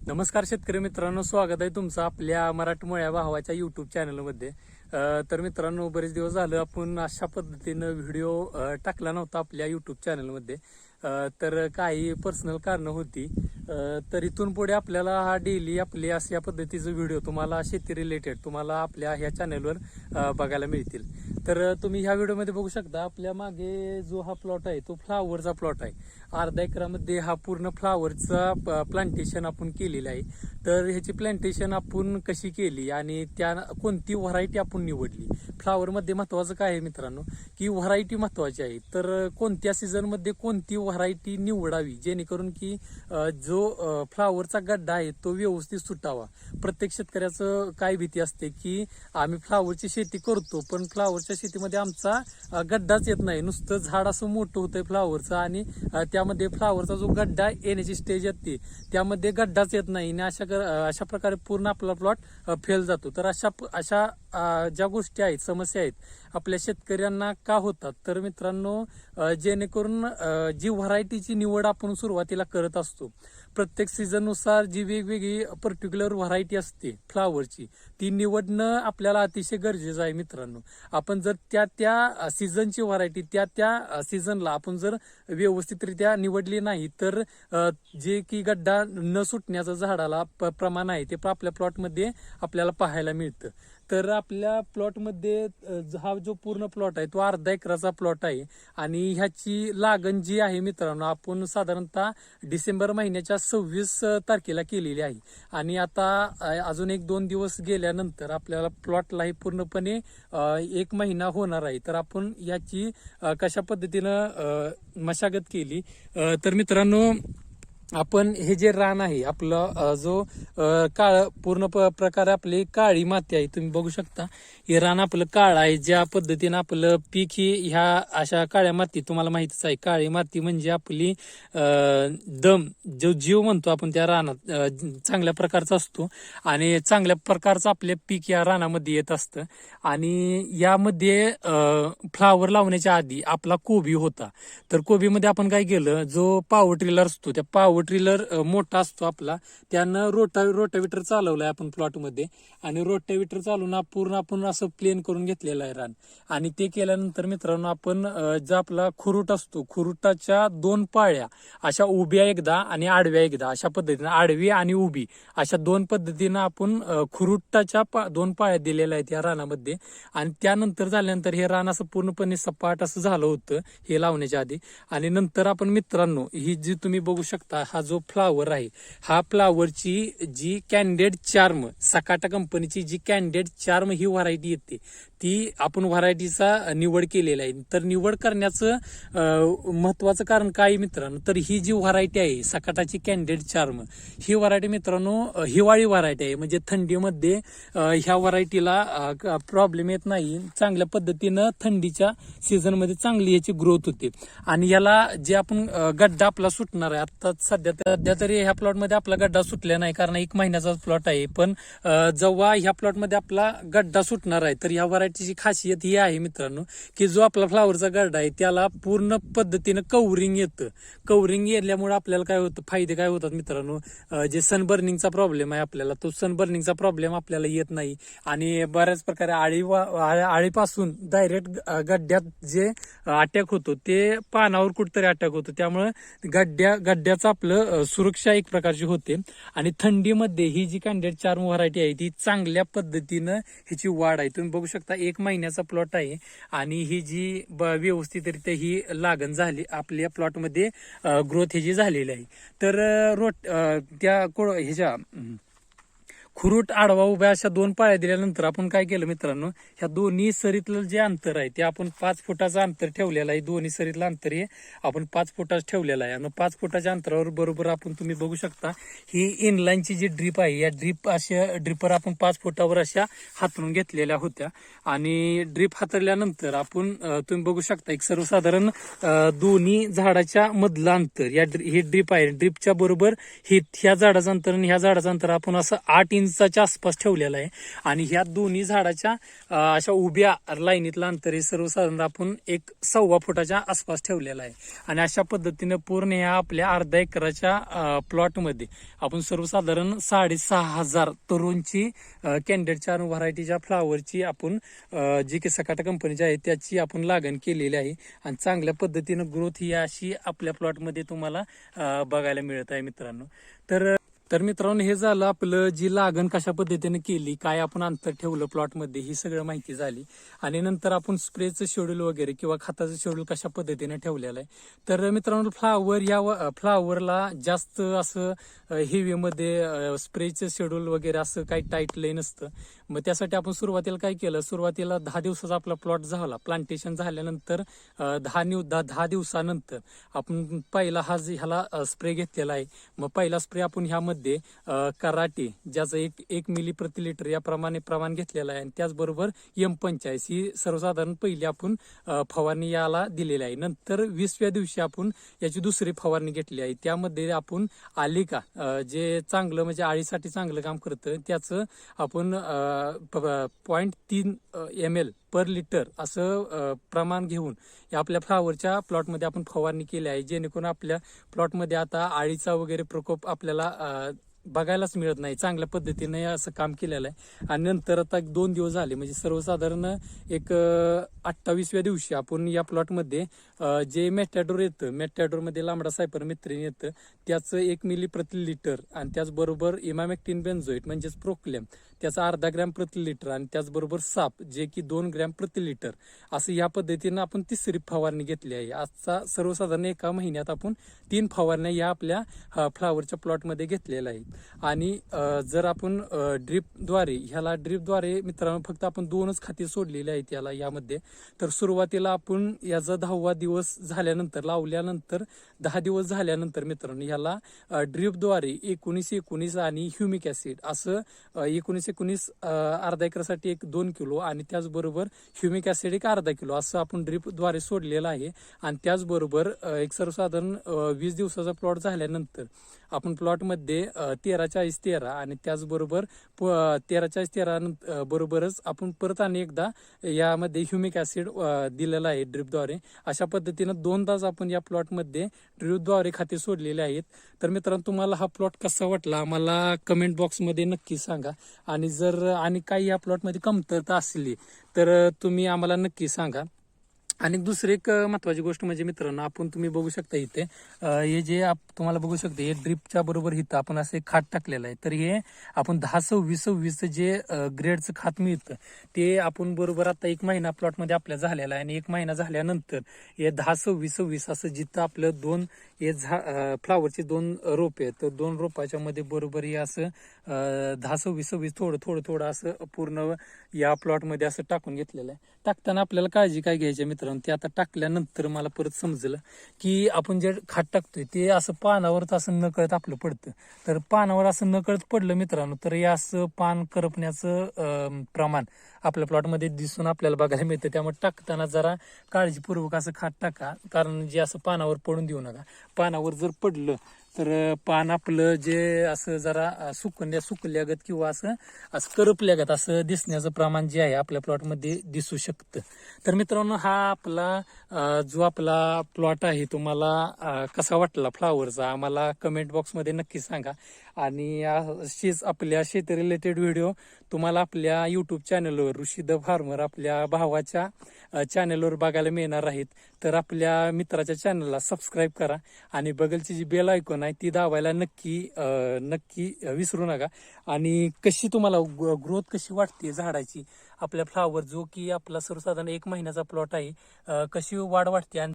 नमस्कार शेतकरी मित्रांनो स्वागत आहे तुमचं आपल्या मराठमोळ्या भावाच्या युट्यूब चॅनलमध्ये तर मित्रांनो बरेच दिवस झालं आपण अशा पद्धतीनं व्हिडिओ टाकला नव्हता आपल्या युट्यूब चॅनलमध्ये तर काही पर्सनल कारणं होती. तर इथून पुढे आपल्याला हा डेली आपले अशा पद्धतीचा व्हिडिओ तुम्हाला शेती रिलेटेड तुम्हाला आपल्या ह्या चॅनलवर बघायला मिळतील. तर तुम्ही ह्या व्हिडिओमध्ये बघू शकता आपल्या मागे जो हा प्लॉट आहे तो फ्लावरचा प्लॉट आहे. अर्धा एकरामध्ये हा पूर्ण फ्लावरचा प्लांटेशन आपण केलेला आहे. तर ह्याची प्लांटेशन आपण कशी केली आणि त्या कोणती व्हरायटी आपण निवडली? फ्लावरमध्ये महत्वाचं काय आहे मित्रांनो? की व्हरायटी महत्वाची आहे. तर कोणत्या सीझनमध्ये कोणती व्हरायटी निवडावी जेणेकरून की जो फ्लावरचा गड्डा आहे तो व्यवस्थित सुटावा. प्रत्येक शेतकऱ्याचं काय भीती असते की आम्ही फ्लावरची शेती करतो पण फ्लावरच्या शेतीमध्ये आमचा गड्डाच येत नाही. नुसतं झाड असं मोठं होतंय फ्लावरचं आणि त्यामध्ये फ्लावरचा जो गड्डा येण्याची स्टेज येते. त्यामध्ये गड्डाच येत नाही आणि अशा अशा प्रकारे पूर्ण आपला प्लॉट फेल जातो. तर अशा प- अशा ज्या गोष्टी आहेत समस्या आहेत आपल्या शेतकऱ्यांना का होतात? तर मित्रांनो जेणेकरून जी व्हरायटीची निवड आपण सुरुवातीला करत असतो प्रत्येक सीझननुसार जी वेगवेगळी पर्टिक्युलर व्हरायटी असते फ्लावरची ती निवडणं आपल्याला अतिशय गरजेचं आहे मित्रांनो. आपण जर त्या त्या सीझनची व्हरायटी त्या त्या सीझनला आपण जर व्यवस्थितरित्या निवडली नाही तर जे की गड्डा न सुटण्याचं झाडाला प- प्रमाण आहे ते आपल्या प्लॉटमध्ये आपल्याला पाहायला मिळतं. तर आपल्या प्लॉटमध्ये हा जो पूर्ण प्लॉट आहे तो अर्धा एकराचा प्लॉट आहे. आणि ह्याची लागण जी आहे मित्रांनो आपण साधारणतः डिसेंबर महिन्याच्या सव्वीस तारखेला केलेली आहे. आणि आता अजून एक दोन दिवस गेल्यानंतर आपल्याला प्लॉटला हे पूर्णपणे एक महिना होणार आहे. तर आपण याची कशा पद्धतीनं मशागत केली? तर मित्रांनो आपण हे जे रान आहे आपलं जो काळ पूर्ण प- प्रकारे आपली काळी माती आहे तुम्ही बघू शकता. हे रान आपलं काळ आहे ज्या पद्धतीनं आपलं पीक ही ह्या अशा काळ्या माती तुम्हाला माहितीच आहे काळी माती म्हणजे आपली दम जो जीव म्हणतो आपण त्या रानात चांगल्या प्रकारचा असतो. आणि चांगल्या प्रकारचं आपले पीक या रानामध्ये येत असतं. आणि यामध्ये फ्लावर लावण्याच्या आधी आपला कोबी होता. तर कोबीमध्ये आपण काय केलं जो पावर ट्रिलर असतो त्या पावर ट्रिलर मोठा असतो आपला. त्यानं रोटा रोटाविटर चालवलाय आपण प्लॉटमध्ये. आणि रोटाविटर चालवून पूर्ण आपण असं प्लेन करून घेतलेलं आहे रान. आणि ते केल्यानंतर मित्रांनो आपण जो आपला खुरुट असतो खुरुटाच्या दोन पाळ्या अशा उभ्या एकदा आणि आडव्या एकदा अशा पद्धतीनं आडवी आणि उभी अशा दोन पद्धतीनं आपण खुरुटाच्या पा- दोन पाळ्या दिलेल्या आहेत या रानामध्ये. आणि त्यानंतर झाल्यानंतर हे रान असं पूर्णपणे सपाट असं झालं होतं हे लावण्याच्या आधी. आणि नंतर आपण मित्रांनो ही जी तुम्ही बघू शकता हा जो फ्लावर आहे हा फ्लावरची जी कॅन्डेड चार्म सकाटा कंपनीची जी कॅन्डेड चार्म ही व्हरायटी येते. ती आपण व्हरायटीचा निवड केलेला आहे. तर निवड करण्याचं महत्वाचं कारण काय आहे मित्रांनो? तर ही जी व्हरायटी आहे सकाटाची कॅन्डेड चार्म ही व्हरायटी मित्रांनो हिवाळी व्हरायटी आहे. म्हणजे थंडीमध्ये ह्या व्हरायटीला प्रॉब्लेम येत नाही. चांगल्या पद्धतीनं थंडीच्या सीझनमध्ये चांगली याची ग्रोथ होते. आणि याला जे आपण गड्डा आपला सुटणार आहे आता सध्या सध्या तरी ह्या प्लॉटमध्ये आपला गड्डा सुटला नाही कारण एक महिन्याचा प्लॉट आहे. पण जेव्हा ह्या प्लॉटमध्ये आपला गड्डा सुटणार आहे तर ह्या व्हरायटीची खासियत ही आहे मित्रांनो की जो आपला फ्लावरचा गड्डा आहे त्याला पूर्ण पद्धतीनं कवरिंग येतं. कवरिंग येल्यामुळे आपल्याला काय होतं? फायदे काय होतात मित्रांनो? जे सनबर्निंगचा प्रॉब्लेम आहे आपल्याला तो सनबर्निंगचा प्रॉब्लेम आपल्याला येत नाही. आणि बऱ्याच प्रकारे आळी वा- आळीपासून डायरेक्ट गड्ड्यात जे अटॅक होतो ते पानावर कुठतरी अटॅक होतो. त्यामुळे गड्ड्या गड्ड्याचा आपलं आपलं सुरक्षा एक प्रकारची होते. आणि थंडीमध्ये ही जी कॅन्डेड चार व्हरायटी आहे ती चांगल्या पद्धतीनं ह्याची वाढ आहे. तुम्ही बघू शकता एक महिन्याचा प्लॉट आहे आणि ही जी ब- व्यवस्थितरित्या ही लागण झाली आपल्या प्लॉटमध्ये ग्रोथ ह्याची झालेली आहे. तर रोट त्या को- ह्याच्या खुरूट आडवा उभ्या अशा दोन पाळ्या दिल्यानंतर आपण काय केलं मित्रांनो? ह्या दोन्ही सरीतलं जे अंतर आहे ते आपण पाच फुटाचं अंतर ठेवलेलं आहे. दोन्ही सरीतलं अंतर हे आपण पाच फुटाचं ठेवलेलं आहे. आणि पाच फुटाच्या अंतरावर बरोबर आपण तुम्ही बघू शकता ही इनलाईनची जी ड्रीप आहे या ड्रीप अशा ड्रीपर आपण पाच फुटावर अशा हातरून घेतलेल्या होत्या. आणि ड्रीप हातरल्यानंतर आपण तुम्ही बघू शकता एक सर्वसाधारण दोन्ही झाडाच्या मधलं अंतर या ड्री- ही ड्रीप आहे. ड्रीपच्या बरोबर हे ह्या झाडाचं अंतर आणि ह्या झाडाचं अंतर आपण असं आठ इंच इंचाच्या आसपास ठेवलेला आहे. आणि ह्या दोन्ही झाडाच्या अशा उभ्या लाईनीतलं अंतर हे सर्वसाधारण आपण एक सव्वा फुटाच्या आसपास ठेवलेला आहे. आणि अशा पद्धतीनं पूर्ण ह्या आपल्या अर्धा एकराच्या प्लॉटमध्ये आपण सर्वसाधारण साडेसहा हजार तरुणची कॅन्डेट चार व्हरायटीच्या फ्लावरची आपण जी की सकाटा कंपनीची आहे त्याची आपण लागण केलेली आहे. आणि चांगल्या पद्धतीनं ग्रोथ ही अशी आपल्या प्लॉटमध्ये तुम्हाला बघायला मिळत आहे मित्रांनो. तर तर मित्रांनो हे झालं आपलं जी लागण कशा पद्धतीने केली काय आपण अंतर ठेवलं प्लॉटमध्ये ही सगळं माहिती झाली. आणि नंतर आपण स्प्रेचं शेड्यूल वगैरे किंवा खताचं शेड्यूल कशा पद्धतीने ठेवलेलं आहे. तर मित्रांनो फ्लावर या फ्लावरला जास्त असं हेवीमध्ये स्प्रेचं शेड्यूल वगैरे असं काही टाईट लय नसतं. मग त्यासाठी आपण सुरुवातीला काय केलं सुरुवातीला दहा दिवसाचा आपला प्लॉट झाला. प्लांटेशन झाल्यानंतर दहा निव दहा दहा दिवसानंतर आपण पहिला हा जे ह्याला स्प्रे घेतलेला आहे. मग पहिला स्प्रे आपण ह्यामध्ये मध्ये कराटे ज्याचं एक एक मिली प्रति लिटर याप्रमाणे प्रमाण घेतलेलं आहे. आणि त्याचबरोबर एम पंचाळीस ही सर्वसाधारण पहिली आपण फवारणी याला दिलेली आहे. नंतर वीसव्या दिवशी आपण याची दुसरी फवारणी घेतली आहे. त्यामध्ये आपण आलिका जे चांगलं म्हणजे आळीसाठी चांगलं काम करतं त्याचं आपण पॉईंट तीन एम एल पर लिटर असं प्रमाण घेऊन या आपल्या फ्लावरच्या प्लॉटमध्ये आपण फवारणी केली आहे. जेणेकरून आपल्या प्लॉटमध्ये आता आळीचा वगैरे प्रकोप आपल्याला बघायलाच मिळत नाही. चांगल्या पद्धतीने असं काम केलेलं आहे. आणि नंतर आता एक दोन दिवस झाले म्हणजे सर्वसाधारण एक अठ्ठावीसव्या दिवशी आपण या प्लॉटमध्ये जे मॅटॅडोर येतं मेटॅडोरमध्ये लांबडा सायपर मित्रीन येतं त्याचं एक मिली प्रति लिटर आणि त्याचबरोबर इमामेक्टिन बेन्झोईट म्हणजेच प्रोक्लेम त्याचा अर्धा ग्रॅम प्रति लिटर आणि त्याचबरोबर साप जे की दोन ग्रॅम प्रति लिटर असं या पद्धतीनं आपण तिसरी फवारणी घेतली आहे. आजचा सर्वसाधारण एका महिन्यात आपण तीन फवारण्या या आपल्या फ्लावरच्या प्लॉटमध्ये घेतलेल्या आहेत. आणि जर आपण ड्रीपद्वारे ह्याला ड्रीपद्वारे मित्रांनो फक्त आपण दोनच खाती सोडलेली आहेत याला यामध्ये. तर सुरुवातीला आपण याचा दहावा दिवस झाल्यानंतर लावल्यानंतर दहा दिवस झाल्यानंतर मित्रांनो ह्याला ड्रीपद्वारे एकोणीस एकोणीस आणि ह्युमिक ऍसिड असं एकोणीस एकोणीस अर्धा एकरसाठी एक दोन किलो आणि त्याचबरोबर ह्युमिक ऍसिड एक अर्धा किलो असं आपण ड्रीपद्वारे सोडलेलं आहे. आणि त्याचबरोबर एक सर्वसाधारण वीस दिवसाचा प्लॉट झाल्यानंतर आपण प्लॉटमध्ये तेरा चाळीस तेरा आणि त्याचबरोबर प- तेरा चाळीस तेरा बरोबरच आपण परत आणि एकदा यामध्ये ह्युमिक ऍसिड दिलेलं आहे ड्रिपद्वारे. अशा पद्धतीनं दोन तास आपण या प्लॉटमध्ये ड्रिपद्वारे खाते सोडलेले आहेत. तर मित्रांनो तुम्हाला हा प्लॉट कसा वाटला आम्हाला कमेंट बॉक्समध्ये नक्की सांगा. आणि जर आणि काही या प्लॉटमध्ये कमतरता असली तर तुम्ही आम्हाला नक्की सांगा. आणि दुसरी एक महत्वाची गोष्ट म्हणजे मित्रांनो आपण तुम्ही बघू शकता इथे हे जे आप- तुम्हाला बघू शकता हे ड्रिपच्या बरोबर इथं आपण असं एक खात टाकलेलं आहे. तर हे आपण दहा सव्वीस सव्वीस जे ग्रेडचं खात मिळतं ते आपण बरोबर आता एक महिना प्लॉटमध्ये आपल्या झालेला आहे आणि एक महिना झाल्यानंतर हे दहा सव्वीस सव्वीस असं जिथं आपलं दोन हे झा अ, फ्लावरचे दोन रोप आहेत. तर दोन रोपाच्या मध्ये बरोबर हे असं दहा सव्वीस सव्वीस थोडं थोडं थोडं असं पूर्ण या प्लॉटमध्ये असं टाकून घेतलेलं आहे. टाकताना आपल्याला काळजी काय घ्यायची मित्रांनो? ते आता टाकल्यानंतर मला परत समजलं की आपण जे खात टाकतोय ते असं पानावरच असं नकळत आपलं पडतं. तर पानावर असं नकळत पडलं मित्रांनो तर हे असं पान करपण्याचं प्रमाण आपल्या प्लॉटमध्ये दिसून आपल्याला बघायला मिळतं. त्यामुळे टाकताना जरा काळजीपूर्वक असं खात टाका. कारण जे असं पानावर पडून देऊ नका. पानावर जर पडलं तर पान आपलं जे असं जरा सुकण्या सुकल्यागत किंवा असं असं करपल्यागत असं दिसण्याचं प्रमाण जे आहे आपल्या प्लॉटमध्ये दिसू शकतं. तर मित्रांनो हा आपला जो आपला प्लॉट आहे तुम्हाला कसा वाटला फ्लावरचा आम्हाला कमेंट बॉक्समध्ये नक्की सांगा. आणि अशीच आपल्या शेती रिलेटेड व्हिडिओ तुम्हाला आपल्या युट्यूब चॅनलवर ऋषी द फार्मर आपल्या भावाच्या चॅनलवर बघायला मिळणार आहेत. तर आपल्या मित्राच्या चॅनलला सबस्क्राईब करा आणि बगलची जी बेल ऐकून आहे ती दाबायला नक्की नक्की विसरू नका. आणि कशी तुम्हाला ग्रोथ कशी वाटते झाडाची? आपल्या फ्लावर जो की आपला सर्वसाधारण एक महिन्याचा प्लॉट आहे कशी वाढ वाटते? आणि